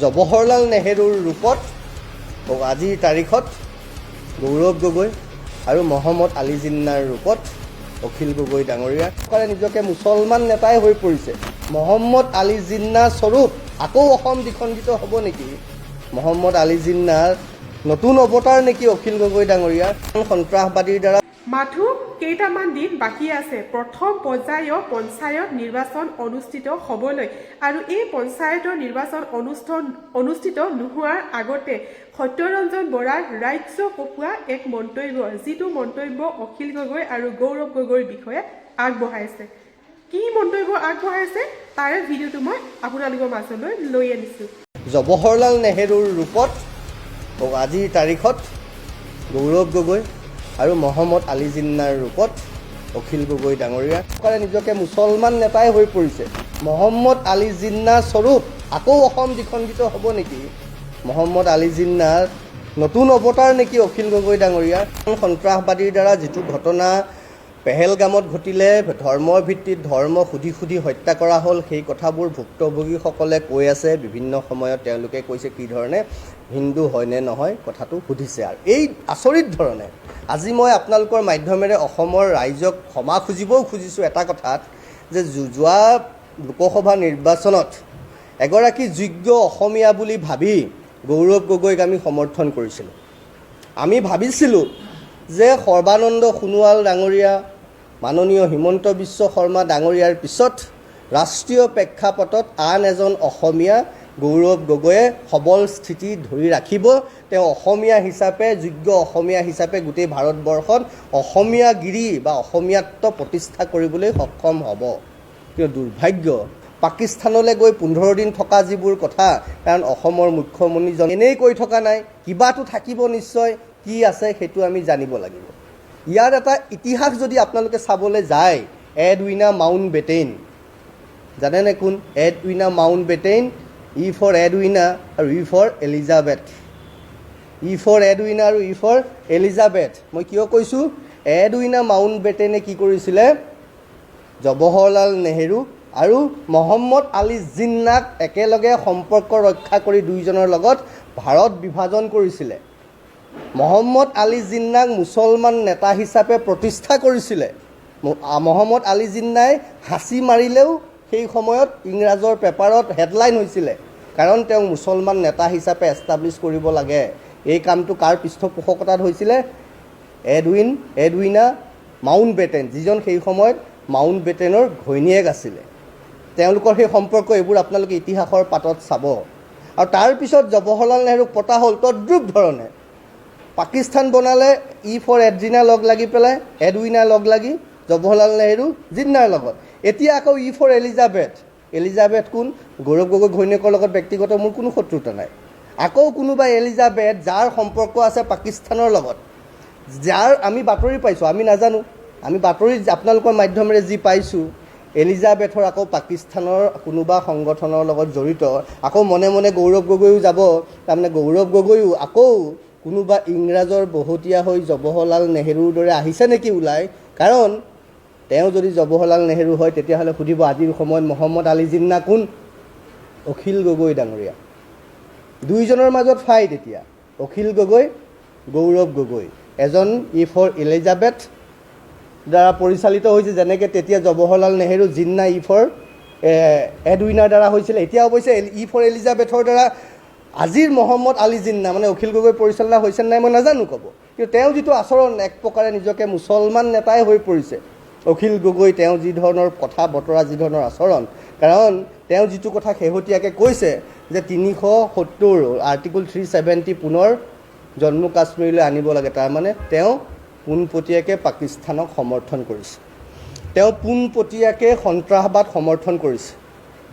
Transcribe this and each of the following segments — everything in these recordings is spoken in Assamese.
জৱাহৰলাল নেহেৰুৰ ৰূপত আজিৰ তাৰিখত গৌৰৱ গগৈ আৰু মহম্মদ আলী জিন্নাৰ ৰূপত অখিল গগৈ ডাঙৰীয়া। চৰকাৰে নিজকে মুছলমান নেতাই হৈ পৰিছে। মহম্মদ আলী জিন্না স্বৰূপ আকৌ অসম দ্বিখণ্ডিত হ'ব নেকি? মহম্মদ আলী জিন্নাৰ নতুন অৱতাৰ নেকি অখিল গগৈ ডাঙৰীয়া সন্ত্ৰাসবাদীৰ দ্বাৰা মাথো কেইটামান দিন বাকী আছে। প্ৰথম পৰ্যায়ৰ পঞ্চায়ত নিৰ্বাচন অনুষ্ঠিত হ'বলৈ আৰু এই পঞ্চায়তৰ নিৰ্বাচন অনুষ্ঠান অনুষ্ঠিত নোহোৱাৰ আগতে সত্যৰঞ্জন বৰাই ৰাজ্য কপোৱা এক মন্তব্য যিটো মন্তব্য অখিল গগৈ আৰু গৌৰৱ গগৈৰ বিষয়ে আগবঢ়াইছে। কি মন্তব্য আগবঢ়াইছে? তাৰে ভিডিঅ'টো মই আপোনালোকৰ মাজলৈ লৈ আনিছোঁ। জৱাহৰলাল নেহেৰুৰ ৰূপত আজিৰ তাৰিখত গৌৰৱ গগৈ আৰু মহম্মদ আলী জিন্নাৰ ৰূপত অখিল গগৈ ডাঙৰীয়া। চৰকাৰে নিজকে মুছলমান নেতাই হৈ পৰিছে। মহম্মদ আলী জিন্না স্বৰূপ আকৌ অসম দ্বিখণ্ডিত হ'ব নেকি? মহম্মদ আলী জিন্নাৰ নতুন অৱতাৰ নেকি অখিল গগৈ ডাঙৰীয়াৰ? সন্ত্ৰাসবাদীৰ দ্বাৰা যিটো ঘটনা পেহেলগামত ঘটিলে ধৰ্মৰ ভিত্তিত ধৰ্ম সুধি সুধি হত্যা কৰা হ'ল সেই কথাবোৰ ভুক্তভোগীসকলে কৈ আছে। বিভিন্ন সময়ত তেওঁলোকে কৈছে কি ধৰণে? হিন্দু হয়নে নহয়? কথাটো সুধিছে আৰু। এই আচৰিত ধৰণে আজি মই আপোনালোকৰ মাধ্যমেৰে অসমৰ ৰাইজক ক্ষমা খুজিবও খুজিছোঁ এটা কথাত যে যোৱা লোকসভা নিৰ্বাচনত এগৰাকী যোগ্য অসমীয়া বুলি ভাবি গৌৰৱ গগৈক আমি সমৰ্থন কৰিছিলোঁ। আমি ভাবিছিলোঁ যে সৰ্বানন্দ সোণোৱাল ডাঙৰীয়া মাননীয় হিমন্ত বিশ্ব শৰ্মা ডাঙৰীয়াৰ পিছত ৰাষ্ট্ৰীয় প্ৰেক্ষাপটত আন এজন অসমীয়া গৌৰৱ গগৈয়ে সবল স্থিতি ধৰি ৰাখিব। তেওঁ অসমীয়া হিচাপে যোগ্য অসমীয়া হিচাপে গোটেই ভাৰতবৰ্ষত অসমীয়াগিৰি বা অসমীয়াত্ব প্ৰতিষ্ঠা কৰিবলৈ সক্ষম হ'ব। কিন্তু দুৰ্ভাগ্য? পাকিস্তানলৈ গৈ পোন্ধৰ দিন থকা যিবোৰ কথা কাৰণ অসমৰ মুখ্যমন্ত্ৰীজন এনেই কৈ থকা নাই কিবাটো থাকিব নিশ্চয় কি আছে সেইটো আমি জানিব লাগিব। ইয়াৰ এটা ইতিহাস যদি আপোনালোকে চাবলৈ যায় এড উইনা মাউণ্ট বেটেইন জানেনে কোন? Edwina Mountbatten E for Edwina আৰু E for Elizabeth E for Edwina আৰু ই ফৰ এলিজাবেথ মই কিয় কৈছোঁ? এড উইনা মাউণ্ট বেটেইনে কি কৰিছিলে? জৱাহৰলাল নেহেৰু আৰু মহম্মদ আলী জিন্নাক একেলগে সম্পৰ্ক ৰক্ষা কৰি দুয়োজনৰ লগত ভাৰত বিভাজন কৰিছিলে। মহম্মদ আলী জিন্নাক মুছলমান নেতা হিচাপে প্ৰতিষ্ঠা কৰিছিলে। মহম্মদ আলী জিন্নাই হাঁচি মাৰিলেও সেই সময়ত ইংৰাজৰ পেপাৰত হেডলাইন হৈছিলে কাৰণ তেওঁক মুছলমান নেতা হিচাপে এষ্টাব্লিছ কৰিব লাগে। এই কামটো কাৰ পৃষ্ঠপোষকতাত হৈছিলে? এডউইন এডউইনা মাউণ্ট বেটেন যিজন সেই সময়ত মাউণ্ট বেটেনৰ ঘৈণীয়েক আছিলে। তেওঁলোকৰ সেই সম্পৰ্ক এইবোৰ আপোনালোকে ইতিহাসৰ পাতত চাব। আৰু তাৰপিছত জৱাহৰলাল নেহৰুক পতা হ'ল তদ্ৰুপ ধৰণে। পাকিস্তান বনালে ই ফৰ এডজিনা লগ লাগি পেলাই এডউইনা লগ লাগি জৱাহৰলাল নেহৰু জিন্নাৰ লগত। এতিয়া আকৌ ই ফৰ এলিজাবেথ। এলিজাবেথ কোন? গৌৰৱ গগৈ ঘৈণীয়েকৰ লগত ব্যক্তিগত মোৰ কোনো শত্ৰুতা নাই। আকৌ কোনোবা এলিজাবেথ যাৰ সম্পৰ্ক আছে পাকিস্তানৰ লগত যাৰ আমি বাতৰি পাইছোঁ আমি নাজানো। আমি বাতৰি আপোনালোকৰ মাধ্যমেৰে যি পাইছোঁ এলিজাবেথৰ আকৌ পাকিস্তানৰ কোনোবা সংগঠনৰ লগত জড়িত। আকৌ মনে মনে গৌৰৱ গগৈও যাব তাৰমানে গৌৰৱ গগৈও আকৌ কোনোবা ইংৰাজৰ বহতীয়া হৈ জৱাহৰলাল নেহেৰুৰ দৰে আহিছে নেকি ওলাই? কাৰণ তেওঁ যদি জৱাহৰলাল নেহেৰু হয় তেতিয়াহ'লে সুধিব আজিৰ সময়ত মহম্মদ আলী জিন্না কোন? অখিল গগৈ ডাঙৰীয়া। দুয়োজনৰ মাজত ফাইট এতিয়া। অখিল গগৈ গৌৰৱ গগৈ। এজন ই ফৰ এলিজাবেথ দ্বাৰা পৰিচালিত হৈছে যেনেকৈ তেতিয়া জৱাহৰলাল নেহেৰু জিন্না ই ফৰ এডউইনাৰ দ্বাৰা হৈছিলে। এতিয়া অৱশ্যে ই ফৰ এলিজাবেথৰ দ্বাৰা আজিৰ মহম্মদ আলী জিন্না মানে অখিল গগৈ পৰিচালনা হৈছে নাই মই নাজানো ক'ব। কিন্তু তেওঁ যিটো আচৰণ এক প্ৰকাৰে নিজকে মুছলমান নেতাই হৈ পৰিছে অখিল গগৈ তেওঁ যি ধৰণৰ কথা বতৰা যি ধৰণৰ আচৰণ কাৰণ তেওঁ যিটো কথা শেহতীয়াকৈ কৈছে যে তিনিশ সত্তৰ আৰ্টিকল থ্ৰী ছেভেণ্টি পুনৰ জম্মু কাশ্মীৰলৈ আনিব লাগে তাৰমানে তেওঁ পোনপটীয়াকৈ পাকিস্তানক সমৰ্থন কৰিছে। তেওঁ পোনপটীয়াকৈ সন্ত্ৰাসবাদ সমৰ্থন কৰিছে।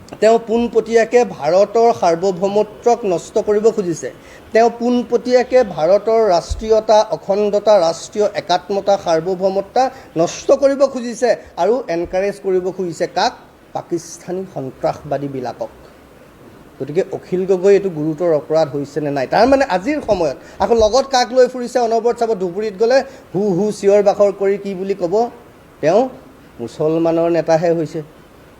তেওঁ পোনপটীয়াকৈ ভাৰতৰ সাৰ্বভৌমত্বক নষ্ট কৰিব খুজিছে। তেওঁ পোনপটীয়াকৈ ভাৰতৰ ৰাষ্ট্ৰীয়তা, অখণ্ডতা, ৰাষ্ট্ৰীয় একাত্মতা, সাৰ্বভৌমত্বা নষ্ট কৰিব খুজিছে আৰু এনকাৰেজ কৰিব খুজিছে কাক? পাকিস্তানী সন্ত্ৰাসবাদীবিলাকক। গতিকে অখিল গগৈ এইটো গুৰুতৰ অপৰাধ হৈছে নে নাই? তাৰমানে আজিৰ সময়ত। আকৌ লগত কাক লৈ ফুৰিছে? অনবৰত চাব ধুবুৰীত গ'লে হু হু চিঞৰ বাখৰ কৰি কি বুলি ক'ব? তেওঁ মুছলমানৰ নেতাহে হৈছে।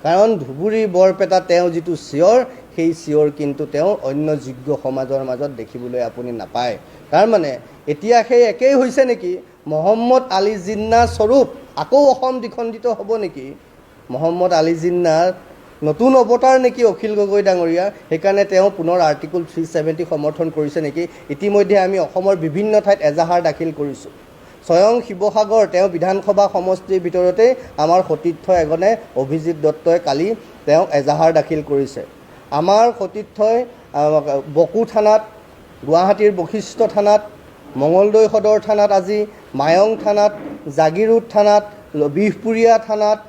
কাৰণ ধুবুৰী বৰপেটা তেওঁ যিটো চিঞৰ সেই চিঞৰ কিন্তু তেওঁ অন্য যোগ্য সমাজৰ মাজত দেখিবলৈ আপুনি নাপায়। তাৰমানে এতিয়া সেই একেই হৈছে নেকি? মহম্মদ আলী জিন্না স্বৰূপ আকৌ অসম দ্বিখণ্ডিত হ'ব নেকি? মহম্মদ আলী জিন্নাৰ নতুন অৱতাৰ নেকি অখিল গগৈ ডাঙৰীয়া সেইকাৰণে তেওঁ পুনৰ আৰ্টিকল থ্ৰী ছেভেণ্টি সমৰ্থন কৰিছে নেকি? ইতিমধ্যে আমি অসমৰ বিভিন্ন ঠাইত এজাহাৰ দাখিল কৰিছোঁ। স্বয়ং শিৱসাগৰ তেওঁ বিধানসভা সমষ্টিৰ ভিতৰতেই আমাৰ সতীৰ্থ এজনে অভিজিত দত্তই কালি তেওঁ এজাহাৰ দাখিল কৰিছে। আমাৰ সতীৰ্থই বকো থানাত গুৱাহাটীৰ বশিষ্ঠ থানাত মঙলদৈ সদৰ থানাত আজি মায়ং থানাত জাগিৰোড থানাত বিহপুৰীয়া থানাত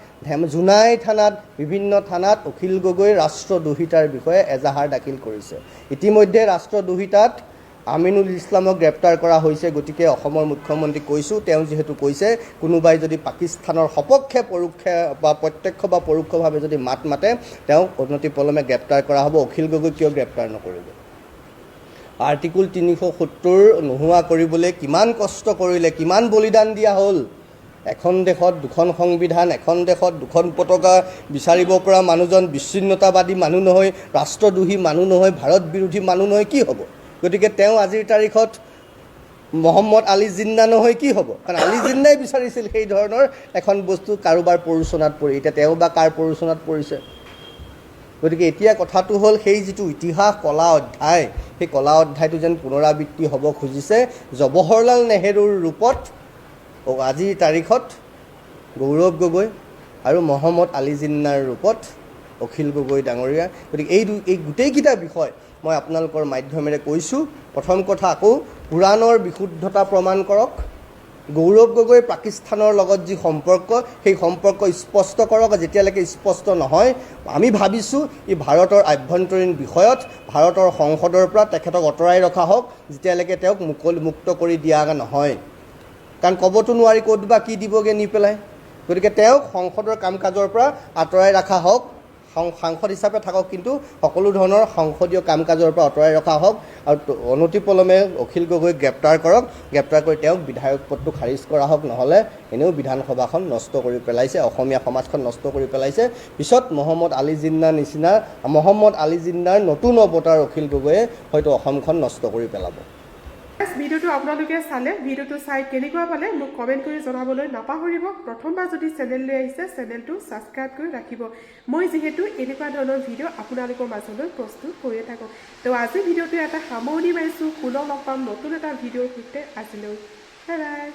জোনাই থানাত বিভিন্ন থানাত অখিল গগৈ ৰাষ্ট্ৰদ্ৰোহিতাৰ বিষয়ে এজাহাৰ দাখিল কৰিছে। ইতিমধ্যে ৰাষ্ট্ৰদ্ৰোহিতাত আমিনুল ইছলামক গ্ৰেপ্তাৰ কৰা হৈছে গতিকে অসমৰ মুখ্যমন্ত্ৰীক কৈছোঁ তেওঁ যিহেতু কৈছে কোনোবাই যদি পাকিস্তানৰ সপক্ষে পৰোক্ষে বা প্ৰত্যক্ষ বা পৰোক্ষভাৱে যদি মাত মাতে তেওঁক অনতিপলমে গ্ৰেপ্তাৰ কৰা হ'ব। অখিল গগৈ কিয় গ্ৰেপ্তাৰ নকৰিব আৰ্টিকুল তিনিশ সত্তৰ নোহোৱা কৰিবলৈ কিমান কষ্ট কৰিলে কিমান বলিদান দিয়া হ'ল? এখন দেশত দুখন সংবিধান এখন দেশত দুখন পতাকা বিচাৰিব পৰা মানুহজন বিচ্ছিন্নতাবাদী মানুহ নহয় ৰাষ্ট্ৰদ্ৰোহী মানুহ নহয় ভাৰত বিৰোধী মানুহ নহয় কি হ'ব? গতিকে তেওঁ আজিৰ তাৰিখত মহম্মদ আলী জিন্না নহয় কি হ'ব? কাৰণ আলী জিন্নাই বিচাৰিছিল সেই ধৰণৰ এখন বস্তু কাৰোবাৰ প্ৰৰোচনাত পৰি এতিয়া তেওঁ বা কাৰ প্ৰৰোচনাত পৰিছে? গতিকে এতিয়া কথাটো হ'ল সেই যিটো ইতিহাস কলা অধ্যায় সেই কলা অধ্যায়টো যেন পুনৰাবৃত্তি হ'ব খুজিছে জৱাহৰলাল নেহেৰুৰ ৰূপত আজিৰ তাৰিখত গৌৰৱ গগৈ আৰু মহম্মদ আলী জিন্নাৰ ৰূপত অখিল গগৈ ডাঙৰীয়া। গতিকে এই দু- এই গোটেইকেইটা বিষয় মই আপোনালোকৰ মাধ্যমেৰে কৈছোঁ প্ৰথম কথা আকৌ পুৰাণৰ বিশুদ্ধতা প্ৰমাণ কৰক। গৌৰৱ গগৈ পাকিস্তানৰ লগত যি সম্পৰ্ক সেই সম্পৰ্ক স্পষ্ট কৰক যেতিয়ালৈকে স্পষ্ট নহয় আমি ভাবিছোঁ ই ভাৰতৰ আভ্যন্তৰীণ বিষয়ত ভাৰতৰ সংসদৰ পৰা তেখেতক আঁতৰাই ৰখা হওক যেতিয়ালৈকে তেওঁক মুকলি মুক্ত কৰি দিয়া নহয়। কাৰণ ক'বতো নোৱাৰি ক'ত বা কি দিবগৈ নি পেলাই। গতিকে তেওঁক সংসদৰ কাম কাজৰ পৰা আঁতৰাই ৰখা হওক। সাংসদ হিচাপে থাকক, কিন্তু সকলো ধৰণৰ সংসদীয় কাম কাজৰ পৰা আঁতৰাই ৰখা হওক। আৰু অনতিপলমে অখিল গগৈক গ্ৰেপ্তাৰ কৰক। গ্ৰেপ্তাৰ কৰি তেওঁক বিধায়ক পদটো খাৰিজ কৰা হওক, নহ'লে এনেও বিধানসভাখন নষ্ট কৰি পেলাইছে, অসমীয়া সমাজখন নষ্ট কৰি পেলাইছে। পিছত মহম্মদ আলী জিন্নাৰ নিচিনা, মহম্মদ আলী জিন্নাৰ নতুন অৱতাৰ অখিল গগৈয়ে হয়তো অসমখন নষ্ট কৰি পেলাব। ভিডিঅ'টো আপোনালোকে চালে ভিডিঅ'টো চাই কেনেকুৱা পালে মোক কমেণ্ট কৰি জনাবলৈ নাপাহৰিব। প্ৰথমবাৰ যদি চেনেললৈ আহিছে চেনেলটো ছাবস্ক্ৰাইব কৰি ৰাখিব। মই যিহেতু এনেকুৱা ধৰণৰ ভিডিঅ' আপোনালোকৰ মাজলৈ প্ৰস্তুত কৰিয়ে থাকোঁ। তো আজি ভিডিঅ'টো এটা সামৰণি মাৰিছোঁ। পুনৰ লগ পাম নতুন এটা ভিডিঅ'ৰ সৈতে। আজিলৈ বাই বাই